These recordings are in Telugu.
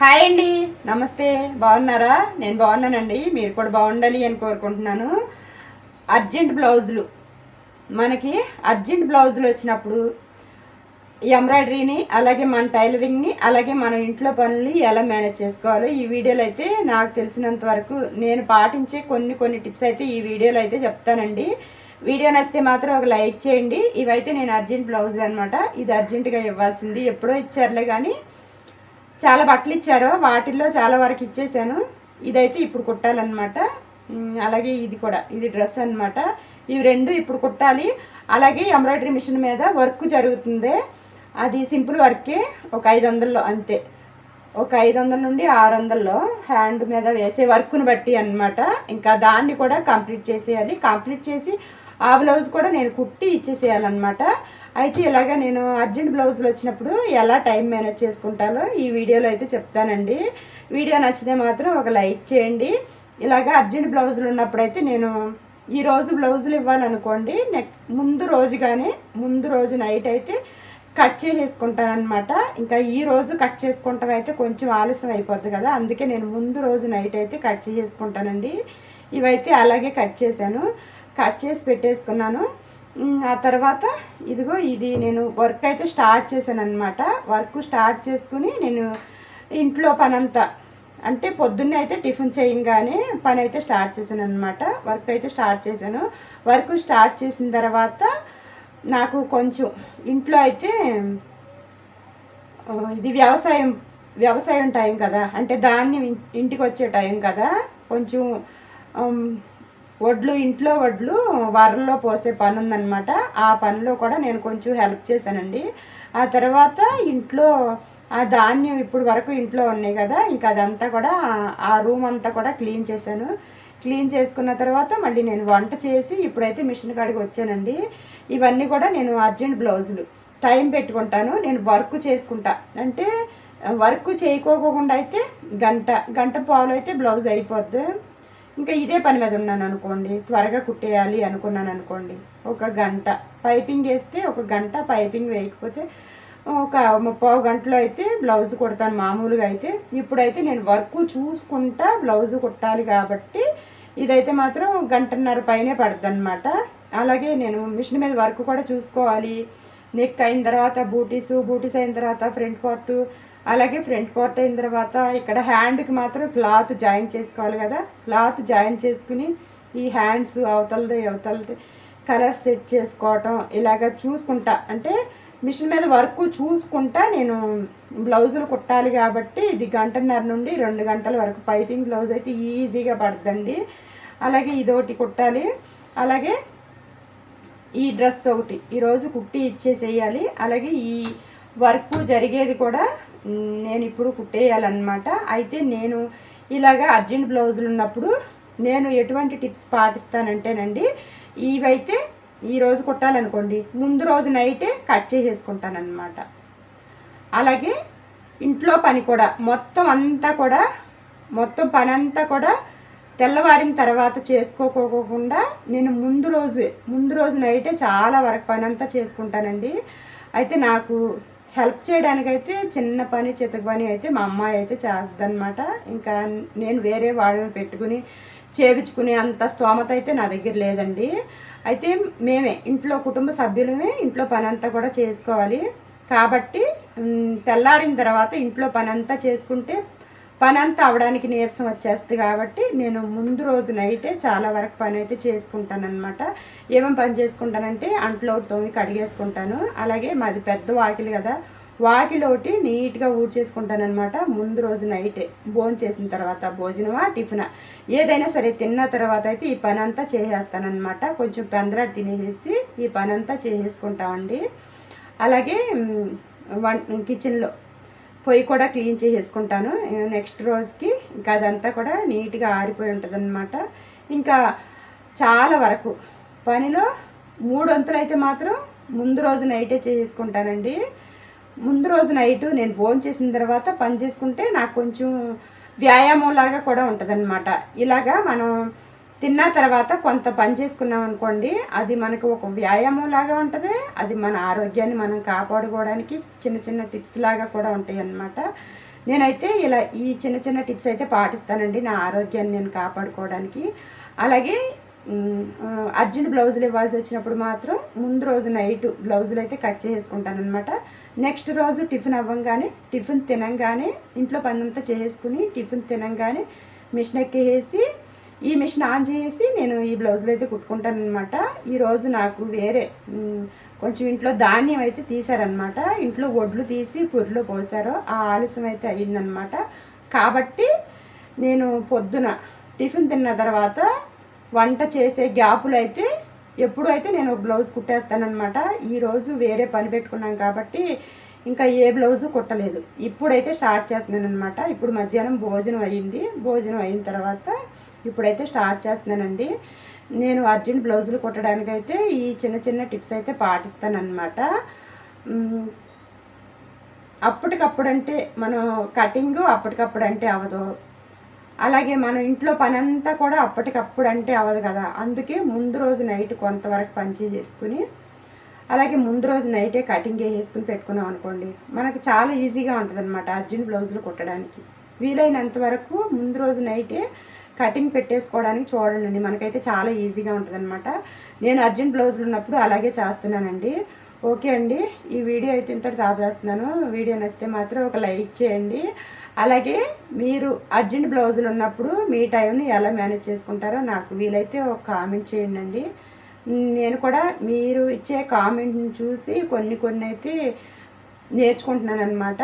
హాయ్ అండి. నమస్తే. బాగున్నారా? నేను బాగున్నానండి. మీరు కూడా బాగుండాలి అని కోరుకుంటున్నాను. అర్జెంట్ బ్లౌజులు. మనకి అర్జెంట్ బ్లౌజులు వచ్చినప్పుడు ఎంబ్రాయిడరీని అలాగే మన టైలరింగ్ని అలాగే మన ఇంట్లో పనులు ఎలా మేనేజ్ చేసుకోవాలో ఈ వీడియోలో అయితే నాకు తెలిసినంత వరకు నేను పాటించే కొన్ని కొన్ని టిప్స్ అయితే ఈ వీడియోలో అయితే చెప్తానండి. వీడియో నచ్చితే మాత్రం ఒక లైక్ చేయండి. ఇవైతే నేను అర్జెంట్ బ్లౌజులు అనమాట ఇది అర్జెంటుగా ఇవ్వాల్సింది. ఎప్పుడో ఇచ్చారులే కానీ చాలా బట్టలు ఇచ్చారు. వాటిల్లో చాలా వరకు ఇచ్చేసాను. ఇదైతే ఇప్పుడు కుట్టాలన్నమాట. అలాగే ఇది కూడా ఇది డ్రెస్ అన్నమాట. ఇవి రెండు ఇప్పుడు కుట్టాలి. అలాగే ఎంబ్రాయిడరీ మిషన్ మీద వర్క్ జరుగుతుంది. అది సింపుల్ వర్కే ఒక ఐదు వందల్లో అంతే. ఒక ఐదు వందల నుండి ఆరు వందల్లో హ్యాండ్ మీద వేసే వర్క్ను బట్టి అన్నమాట. ఇంకా దాన్ని కూడా కంప్లీట్ చేసేయాలి. కంప్లీట్ చేసి ఆ బ్లౌజ్ కూడా నేను కుట్టి ఇచ్చేసేయాలన్నమాట. అయితే ఇలాగ నేను అర్జెంట్ బ్లౌజులు వచ్చినప్పుడు ఎలా టైం మేనేజ్ చేసుకుంటానో ఈ వీడియోలో అయితే చెప్తానండి. వీడియో నచ్చితే మాత్రం ఒక లైక్ చేయండి. ఇలాగ అర్జెంట్ బ్లౌజులు ఉన్నప్పుడైతే నేను ఈ రోజు బ్లౌజులు ఇవ్వాలనుకోండి నెక్స్ట్ ముందు రోజు కానీ ముందు రోజు నైట్ అయితే కట్ చేసేసుకుంటాను ఇంకా ఈ రోజు కట్ చేసుకుంటాం అయితే కొంచెం ఆలస్యం అయిపోద్ది కదా అందుకే నేను ముందు రోజు నైట్ అయితే కట్ చేసేసుకుంటానండి. ఇవైతే అలాగే కట్ చేశాను. కట్ చేసి పెట్టేసుకున్నాను. ఆ తర్వాత ఇదిగో ఇది నేను వర్క్ అయితే స్టార్ట్ చేశాను అనమాట వర్క్ స్టార్ట్ చేసుకుని నేను ఇంట్లో పనంతా అంటే పొద్దున్నే అయితే టిఫిన్ చేయంగానే పని అయితే స్టార్ట్ చేశాను అనమాట వర్క్ అయితే స్టార్ట్ చేశాను. వర్క్ స్టార్ట్ చేసిన తర్వాత నాకు కొంచెం ఇంట్లో అయితే ఇది వ్యవసాయం వ్యవసాయం టైం కదా. అంటే ధాన్యం ఇంటికి వచ్చే టైం కదా. కొంచెం వడ్లు ఇంట్లో వడ్లు వరల్లో పోసే పని ఉందన్నమాట ఆ పనిలో కూడా నేను కొంచెం హెల్ప్ చేశానండి. ఆ తర్వాత ఇంట్లో ఆ ధాన్యం ఇప్పుడు వరకు ఇంట్లో ఉన్నాయి కదా ఇంకా అదంతా కూడా ఆ రూమ్ అంతా కూడా క్లీన్ చేశాను. క్లీన్ చేసుకున్న తర్వాత మళ్ళీ నేను వంట చేసి ఇప్పుడైతే మిషన్ కాడికి వచ్చానండి. ఇవన్నీ కూడా నేను అర్జెంట్ బ్లౌజులు. టైం పెట్టుకుంటాను నేను వర్క్ చేసుకుంటా. అంటే వర్క్ చేయకోకుండా అయితే గంట గంట పాలు అయితే బ్లౌజ్ అయిపోద్ది. ఇంకా ఇదే పని మీద ఉన్నాను అనుకోండి త్వరగా కుట్టేయాలి అనుకున్నాను అనుకోండి ఒక గంట పైపింగ్ వేస్తే ఒక గంట పైపింగ్ వేయకపోతే ఒక ముప్పావు గంటలో అయితే బ్లౌజ్ కుడతాను మామూలుగా అయితే. ఇప్పుడైతే నేను వర్క్ చూసుకుంటా బ్లౌజ్ కుట్టాలి కాబట్టి ఇదైతే మాత్రం గంటన్నర పైనే పడుతుంది అలాగే నేను మిషన్ మీద వర్క్ కూడా చూసుకోవాలి. నెక్ అయిన తర్వాత బూటీసు బూటీస్ అయిన తర్వాత ఫ్రంట్ పార్ట్ అలాగే ఫ్రంట్ పార్ట్ అయిన తర్వాత ఇక్కడ హ్యాండ్కి మాత్రం క్లాత్ జాయిన్ చేసుకోవాలి కదా. క్లాత్ జాయిన్ చేసుకుని ఈ హ్యాండ్స్ అవతలది అవతలది కలర్ సెట్ చేసుకోవటం ఇలాగ చూసుకుంటా. అంటే మిషన్ మీద వర్క్ చూసుకుంటా నేను బ్లౌజులు కుట్టాలి కాబట్టి ఇది గంటన్నర నుండి రెండు గంటల వరకు పైపింగ్ బ్లౌజ్ అయితే ఈజీగా పడుతుందండి అలాగే ఇదొకటి కుట్టాలి. అలాగే ఈ డ్రెస్ ఒకటి ఈరోజు కుట్టి ఇచ్చేసేయాలి. అలాగే ఈ వర్క్ జరిగేది కూడా నేను ఇప్పుడు కుట్టేయాలన్నమాట. అయితే నేను ఇలాగా అర్జెంట్ బ్లౌజులు ఉన్నప్పుడు నేను ఎటువంటి టిప్స్ పాటిస్తానంటేనండి ఇవైతే ఈ రోజు కుట్టాలనుకోండి ముందు రోజు నైటే కట్ చేసేసుకుంటానన్నమాట. అలాగే ఇంట్లో పని కూడా మొత్తం అంతా కూడా మొత్తం పని అంతా కూడా తెల్లవారిన తర్వాత చేసుకోకోకుండా నేను ముందు రోజు ముందు రోజు నైటే చాలా వరకు పని అంతా చేసుకుంటానండి. అయితే నాకు హెల్ప్ చేయడానికైతే చిన్న పని చితక పని అయితే మా అమ్మాయి అయితే చేస్తుందన్నమాట. ఇంకా నేను వేరే వాళ్ళని పెట్టుకుని చేపించుకునే అంత స్తోమత అయితే నా దగ్గర లేదండి. అయితే మేమే ఇంట్లో కుటుంబ సభ్యులమే ఇంట్లో పని అంతా కూడా చేసుకోవాలి. కాబట్టి తెల్లారిన తర్వాత ఇంట్లో పని అంతా చేసుకుంటే పని అంతా అవడానికి నీరసం వచ్చేస్తుంది కాబట్టి నేను ముందు రోజు నైటే చాలా వరకు పని అయితే చేసుకుంటానన్నమాట. ఏమేమి పని చేసుకుంటానంటే అంట్లో తోమి కడిగేసుకుంటాను. అలాగే మాది పెద్ద వాకిలి కదా వాకిలోటి నీట్గా ఊడ్చేసుకుంటానమాట ముందు రోజు నైటే. భోజనం చేసిన తర్వాత భోజనమా టిఫినా? ఏదైనా సరే తిన్న తర్వాత అయితే ఈ పని అంతా చేసేస్తానమాట కొంచెం పెందరాడు తినేసేసి ఈ పని అంతా చేసేసుకుంటామండి. అలాగే వన్ కిచెన్లో పొయ్యి కూడా క్లీన్ చేసేసుకుంటాను. నెక్స్ట్ రోజుకి ఇంకా అదంతా కూడా నీట్గా ఆరిపోయి ఉంటుంది ఇంకా చాలా వరకు పనిలో మూడు వంతులు అయితే మాత్రం ముందు రోజు నైటే చేసేసుకుంటానండి. ముందు రోజు నైట్ నేను భోజనం చేసిన తర్వాత పని చేసుకుంటే నాకు కొంచెం వ్యాయామం లాగా కూడా ఉంటుందన్నమాట. ఇలాగా మనం తిన్న తర్వాత కొంత పని చేసుకున్నాం అనుకోండి అది మనకు ఒక వ్యాయామం లాగా ఉంటుంది. అది మన ఆరోగ్యాన్ని మనం కాపాడుకోవడానికి చిన్న చిన్న టిప్స్ లాగా కూడా ఉంటాయి అన్నమాట. నేనైతే ఇలా ఈ చిన్న చిన్న టిప్స్ అయితే పాటిస్తానండి నా ఆరోగ్యాన్ని నేను కాపాడుకోవడానికి. అలాగే అర్జెంట్ బ్లౌజులు ఇవ్వాల్సి వచ్చినప్పుడు మాత్రం ముందు రోజు నైట్ బ్లౌజులు అయితే కట్ చేసుకుంటాను అనమాట నెక్స్ట్ రోజు టిఫిన్ అవ్వంగానే టిఫిన్ తినంగానే ఇంట్లో పని అంతా చేసుకుని టిఫిన్ తినంగానే మిషన్ ఎక్కేసి ఈ మిషన్ ఆన్ చేసి నేను ఈ బ్లౌజులు అయితే కుట్టుకుంటాను అనమాట ఈరోజు నాకు వేరే కొంచెం ఇంట్లో ధాన్యం అయితే తీశారనమాట ఇంట్లో ఒడ్లు తీసి పురిలో పోసారు. ఆ ఆలస్యం అయితే అయిందనమాట కాబట్టి నేను పొద్దున టిఫిన్ తిన్న తర్వాత వంట చేసే గ్యాపులు అయితే ఎప్పుడు అయితే నేను ఒక బ్లౌజ్ కుట్టేస్తానమాట ఈరోజు వేరే పని పెట్టుకున్నాం కాబట్టి ఇంకా ఏ బ్లౌజు కుట్టలేదు. ఇప్పుడైతే స్టార్ట్ చేస్తున్నాను అనమాట ఇప్పుడు మధ్యాహ్నం భోజనం అయ్యింది భోజనం అయిన తర్వాత ఇప్పుడైతే స్టార్ట్ చేస్తున్నానండి. నేను అర్జెంట్ బ్లౌజులు కుట్టడానికైతే ఈ చిన్న చిన్న టిప్స్ అయితే పాటిస్తానన్నమాట. అప్పటికప్పుడు అంటే మనం కటింగ్ అప్పటికప్పుడు అంటే అవ్వదు అలాగే మన ఇంట్లో పని అంతా కూడా అప్పటికప్పుడు అంటే అవ్వదు కదా. అందుకే ముందు రోజు నైట్ కొంతవరకు పని చేసుకుని అలాగే ముందు రోజు నైటే కటింగ్ వేసుకుని పెట్టుకున్నాం అనుకోండి మనకు చాలా ఈజీగా ఉంటుంది అనమాట అర్జెంట్ బ్లౌజులు కుట్టడానికి. వీలైనంత వరకు ముందు రోజు నైటే కటింగ్ పెట్టేసుకోవడానికి చూడండి మనకైతే చాలా ఈజీగా ఉంటుంది అనమాట నేను అర్జెంట్ బ్లౌజులు ఉన్నప్పుడు అలాగే చేస్తున్నానండి. ఓకే అండి ఈ వీడియో అయితే ఇంతటి ఆపేస్తున్నాను వీడియో నచ్చితే మాత్రం ఒక లైక్ చేయండి. అలాగే మీరు అర్జెంట్ బ్లౌజులు ఉన్నప్పుడు మీ టైంని ఎలా మేనేజ్ చేసుకుంటారో నాకు వీలైతే ఒక కామెంట్ చేయండి నేను కూడా మీరు ఇచ్చే కామెంట్ని చూసి కొన్ని కొన్ని అయితే నేర్చుకుంటున్నాను అనమాట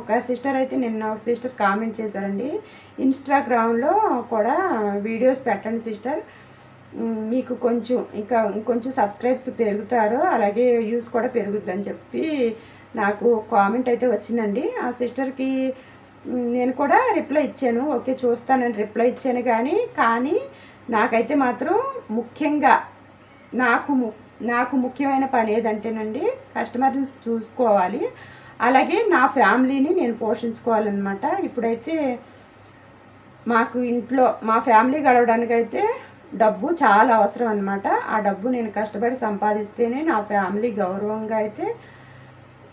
ఒక సిస్టర్ అయితే నిన్న ఒక సిస్టర్ కామెంట్ చేశారండి. ఇన్స్టాగ్రామ్లో కూడా వీడియోస్ పెట్టండి సిస్టర్. మీకు కొంచెం ఇంకా ఇంకొంచెం సబ్స్క్రైబ్స్ పెరుగుతారు అలాగే యూస్ కూడా పెరుగుద్దని చెప్పి నాకు కామెంట్ అయితే వచ్చిందండి. ఆ సిస్టర్కి నేను కూడా రిప్లై ఇచ్చాను. ఓకే చూస్తానని రిప్లై ఇచ్చాను కానీ కానీ నాకైతే మాత్రం ముఖ్యంగా నాకు ము- నాకు ముఖ్యమైన పని ఏదంటేనండి కస్టమర్ని చూసుకోవాలి. అలాగే నా ఫ్యామిలీని నేను పోషించుకోవాలన్నమాట. ఇప్పుడైతే మాకు ఇంట్లో మా ఫ్యామిలీ గడవడానికి అయితే డబ్బు చాలా అవసరం అనమాట ఆ డబ్బు నేను కష్టపడి సంపాదిస్తేనే నా ఫ్యామిలీ గౌరవంగా అయితే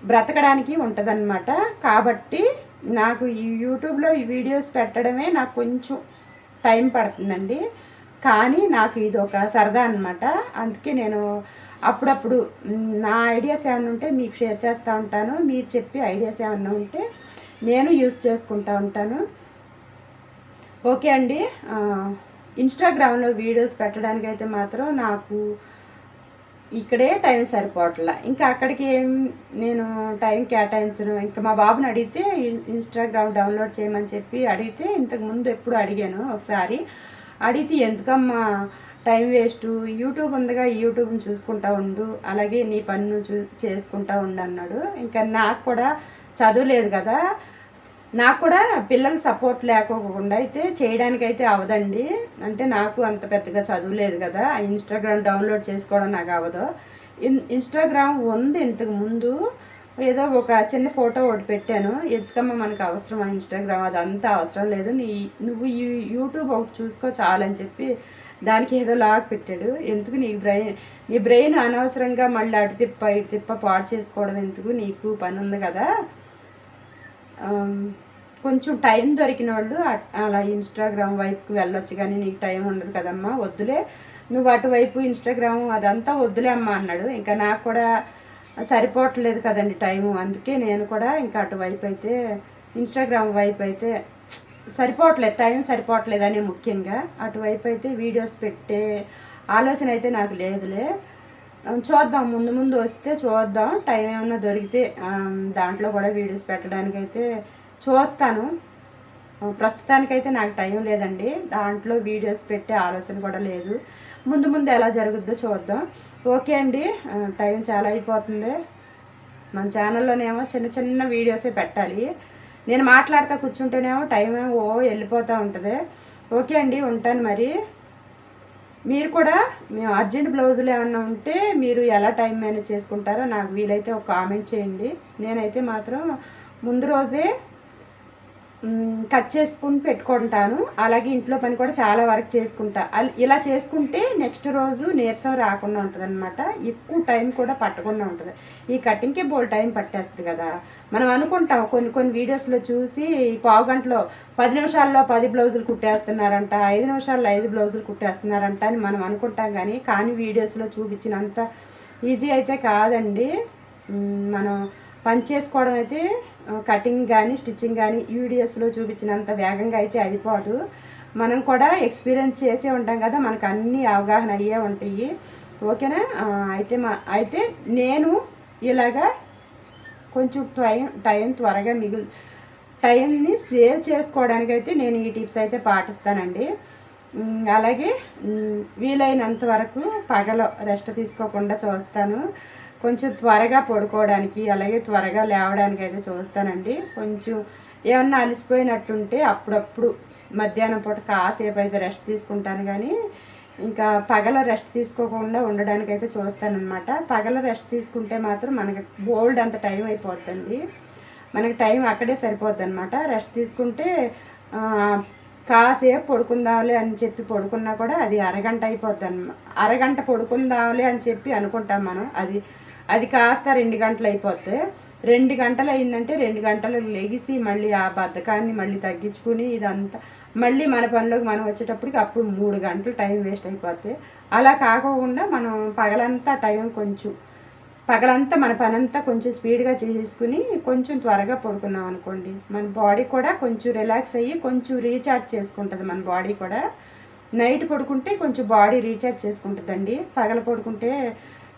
బ్రతకడానికి ఉంటుందన్నమాట. కాబట్టి నాకు ఈ యూట్యూబ్లో ఈ వీడియోస్ పెట్టడమే నాకు కొంచెం టైం పడుతుందండి. కానీ నాకు ఇది ఒక సరదా అనమాట అందుకే నేను అప్పుడప్పుడు నా ఐడియాస్ ఏమైనా ఉంటే మీకు షేర్ చేస్తూ ఉంటాను. మీరు చెప్పే ఐడియాస్ ఏమైనా ఉంటే నేను యూస్ చేసుకుంటూ ఉంటాను. ఓకే అండి. ఇన్స్టాగ్రామ్లో వీడియోస్ పెట్టడానికి అయితే మాత్రం నాకు ఇక్కడే టైం సరిపోవట్లా. ఇంకా అక్కడికి ఏం నేను టైం కేటాయించను. ఇంకా మా బాబుని అడిగితే ఇన్స్టాగ్రామ్ డౌన్లోడ్ చేయమని చెప్పి అడిగితే ఇంతకు ముందు ఎప్పుడు అడిగాను ఒకసారి. అడిగితే ఎందుకమ్మా టైం వేస్ట్? యూట్యూబ్ ఉందిగా యూట్యూబ్ని చూసుకుంటా ఉండు అలాగే నీ పని చూ చేసుకుంటా ఉండు అన్నాడు. ఇంకా నాకు కూడా చదువు లేదు కదా నాకు కూడా పిల్లల సపోర్ట్ లేకోకుండా అయితే చేయడానికైతే అవదండి. అంటే నాకు అంత పెద్దగా చదువు లేదు కదా ఆ ఇన్స్టాగ్రామ్ డౌన్లోడ్ చేసుకోవడం నాకు అవ్వదు ఇన్ ఇన్స్టాగ్రామ్ ఉంది ఇంతకు ముందు. ఏదో ఒక చిన్న ఫోటో ఒకటి పెట్టాను. ఎందుకమ్మా మనకు అవసరం ఇన్స్టాగ్రామ్ అది అంతా అవసరం లేదు. నీ నువ్వు యూ- యూట్యూబ్ ఒకటి చూసుకో చాలని చెప్పి దానికి ఏదో లాగ్ పెట్టాడు. ఎందుకు నీ బ్రెయిన్ నీ బ్రెయిన్ అనవసరంగా మళ్ళీ అటు తిప్ప ఇటు తిప్ప పాడు చేసుకోవడం ఎందుకు? నీకు పని ఉంది కదా. కొంచెం టైం దొరికిన వాళ్ళు అలా ఇన్స్టాగ్రామ్ వైపుకి వెళ్ళొచ్చు కానీ నీకు టైం ఉండదు కదమ్మా. వద్దులే. నువ్వు అటువైపు ఇన్స్టాగ్రామ్ అదంతా వద్దులే అమ్మా అన్నాడు. ఇంకా నాకు కూడా సరిపోవట్లేదు కదండి టైము. అందుకే నేను కూడా ఇంకా అటువైపు అయితే ఇన్స్టాగ్రామ్ వైపు అయితే సరిపోవట్లేదు టైం సరిపోవట్లేదు అని ముఖ్యంగా అటువైపు అయితే వీడియోస్ పెట్టే ఆలోచన అయితే నాకు లేదులే. చూద్దాం ముందు ముందు వస్తే చూద్దాం. టైం ఏమన్నా దొరికితే దాంట్లో కూడా వీడియోస్ పెట్టడానికి అయితే చూస్తాను. ప్రస్తుతానికైతే నాకు టైం లేదండి. దాంట్లో వీడియోస్ పెట్టే ఆలోచన కూడా లేదు. ముందు ముందు ఎలా జరుగుద్దో చూద్దాం. ఓకే అండి. టైం చాలా అయిపోతుంది. మన ఛానల్లోనేమో చిన్న చిన్న వీడియోసే పెట్టాలి. నేను మాట్లాడుతూ కూర్చుంటేనేమో టైం ఓ వెళ్ళిపోతూ ఉంటుంది. ఓకే అండి ఉంటాను మరి. మీరు కూడా మేము అర్జెంట్ బ్లౌజులు ఏమన్నా ఉంటే మీరు ఎలా టైం మేనేజ్ చేసుకుంటారో నాకు వీలైతే ఒక కామెంట్ చేయండి. నేనైతే మాత్రం ముందు రోజే కట్ చేసుకుని పెట్టుకుంటాను. అలాగే ఇంట్లో పని కూడా చాలా వరకు చేసుకుంటా. ఇలా చేసుకుంటే నెక్స్ట్ రోజు నీరసం రాకుండా ఉంటుంది అనమాట ఎక్కువ టైం కూడా పట్టకుండా ఉంటుంది. ఈ కటింగ్కి బోల్ టైం పట్టేస్తుంది కదా. మనం అనుకుంటాం కొన్ని కొన్ని వీడియోస్లో చూసి పావు గంటలో పది నిమిషాల్లో పది బ్లౌజులు కుట్టేస్తున్నారంట ఐదు నిమిషాల్లో ఐదు బ్లౌజులు కుట్టేస్తున్నారంట అని మనం అనుకుంటాం కానీ కానీ వీడియోస్లో చూపించినంత ఈజీ అయితే కాదండి. మనం పని చేసుకోవడం అయితే కటింగ్ కానీ స్టిచ్చింగ్ కానీ వీడియోస్లో చూపించినంత వేగంగా అయితే అయిపోదు. మనం కూడా ఎక్స్పీరియన్స్ చేసే ఉంటాం కదా మనకు అన్ని అవగాహన అయ్యే ఉంటాయి. ఓకేనా? అయితే మా అయితే నేను ఇలాగా కొంచెం టైం టైం త్వరగా మిగులు టైంని సేవ్ చేసుకోవడానికి అయితే నేను ఈ టిప్స్ అయితే పాటిస్తానండి. అలాగే వీలైనంత వరకు పగలో రెస్ట్ తీసుకోకుండా చూస్తాను. కొంచెం త్వరగా పడుకోవడానికి అలాగే త్వరగా లేవడానికి అయితే చూస్తానండి. కొంచెం ఏమన్నా అలసిపోయినట్టుంటే అప్పుడప్పుడు మధ్యాహ్నం పూట కాసేపు అయితే రెస్ట్ తీసుకుంటాను కానీ ఇంకా పగల రెస్ట్ తీసుకోకుండా ఉండడానికి అయితే చూస్తానన్నమాట. పగల రెస్ట్ తీసుకుంటే మాత్రం మనకి బోల్డ్ అంత టైం అయిపోతుంది మనకి టైం అక్కడే సరిపోద్ది అనమాట రెస్ట్ తీసుకుంటే కాసేపు పడుకుందాంలే అని చెప్పి పడుకున్నా కూడా అది అరగంట అయిపోద్ది అరగంట పడుకుందాంలే అని చెప్పి అనుకుంటాం మనం. అది అది కాస్త రెండు గంటలు అయిపోతే రెండు గంటలు అయిందంటే రెండు గంటలు లెగిసి మళ్ళీ ఆ బద్ధకాన్ని మళ్ళీ తగ్గించుకుని ఇదంతా మళ్ళీ మన పనిలోకి మనం వచ్చేటప్పటికి అప్పుడు మూడు గంటలు టైం వేస్ట్ అయిపోతే అలా కాకోకుండా మనం పగలంతా టైం కొంచెం పగలంతా మన పనంతా కొంచెం స్పీడ్గా చేసేసుకుని కొంచెం త్వరగా పడుకున్నాం అనుకోండి. మన బాడీ కూడా కొంచెం రిలాక్స్ అయ్యి కొంచెం రీఛార్జ్ చేసుకుంటుంది మన బాడీ కూడా. నైట్ పడుకుంటే కొంచెం బాడీ రీఛార్జ్ చేసుకుంటుందండి. పగల పడుకుంటే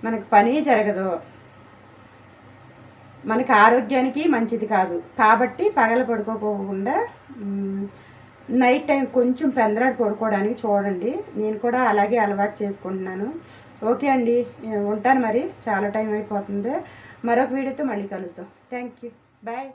మనకు పని జరగదు. మనకి ఆరోగ్యానికి మంచిది కాదు. కాబట్టి పగల పడుకోకుండా నైట్ టైం కొంచెం పెందరాడు పడుకోవడానికి చూడండి. నేను కూడా అలాగే అలవాటు చేసుకుంటున్నాను. ఓకే అండి. ఉంటాను మరి. చాలా టైం అయిపోతుంది. మరొక వీడియోతో మళ్ళీ కలుద్దాం. Thank you. బాయ్.